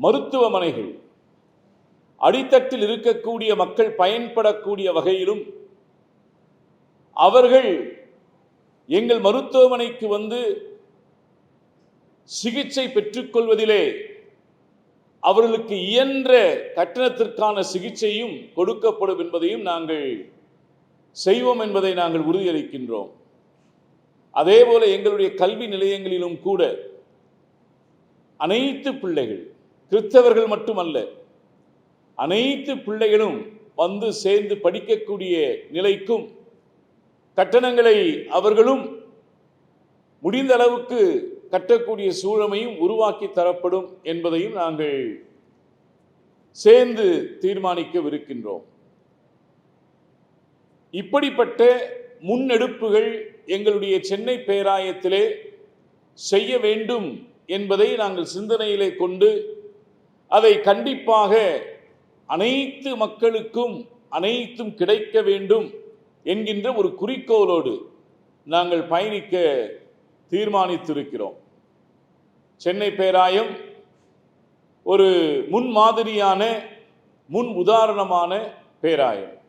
மருத்துவமனைகள் அடித்தட்டில் இருக்கக்கூடிய மக்கள் பயன்படக்கூடிய வகையிலும் அவர்கள் எங்கள் மருத்துவமனைக்கு வந்து சிகிச்சை பெற்றுக்கொள்வதிலே அவர்களுக்கு இயன்ற கட்டணத்திற்கான சிகிச்சையும் கொடுக்கப்படும் என்பதையும் நாங்கள் செய்வோம் என்பதை நாங்கள் உறுதியளிக்கின்றோம். அதேபோல எங்களுடைய கல்வி நிலையங்களிலும் கூட அனைத்து பிள்ளைகள் கிறிஸ்தவர்கள் மட்டுமல்ல அனைத்து பிள்ளைகளும் வந்து சேர்ந்து படிக்கக்கூடிய நிலைக்கும் கட்டணங்களை அவர்களும் முடிந்த அளவுக்கு கட்டக்கூடிய சூழமையும் உருவாக்கி தரப்படும் என்பதையும் நாங்கள் சேர்ந்து தீர்மானிக்கவிருக்கின்றோம். இப்படிப்பட்ட முன்னெடுப்புகள் எங்களுடைய சென்னை பேராயத்திலே செய்ய வேண்டும் என்பதை நாங்கள் சிந்தனையிலே கொண்டு அதை கண்டிப்பாக அனைத்து மக்களுக்கும் அனைத்தும் கிடைக்க வேண்டும் என்கின்ற ஒரு குறிக்கோளோடு நாங்கள் பயணிக்க தீர்மானித்திருக்கிறோம். சென்னை பேராயம் ஒரு முன்மாதிரியான முன் உதாரணமான பேராயம்.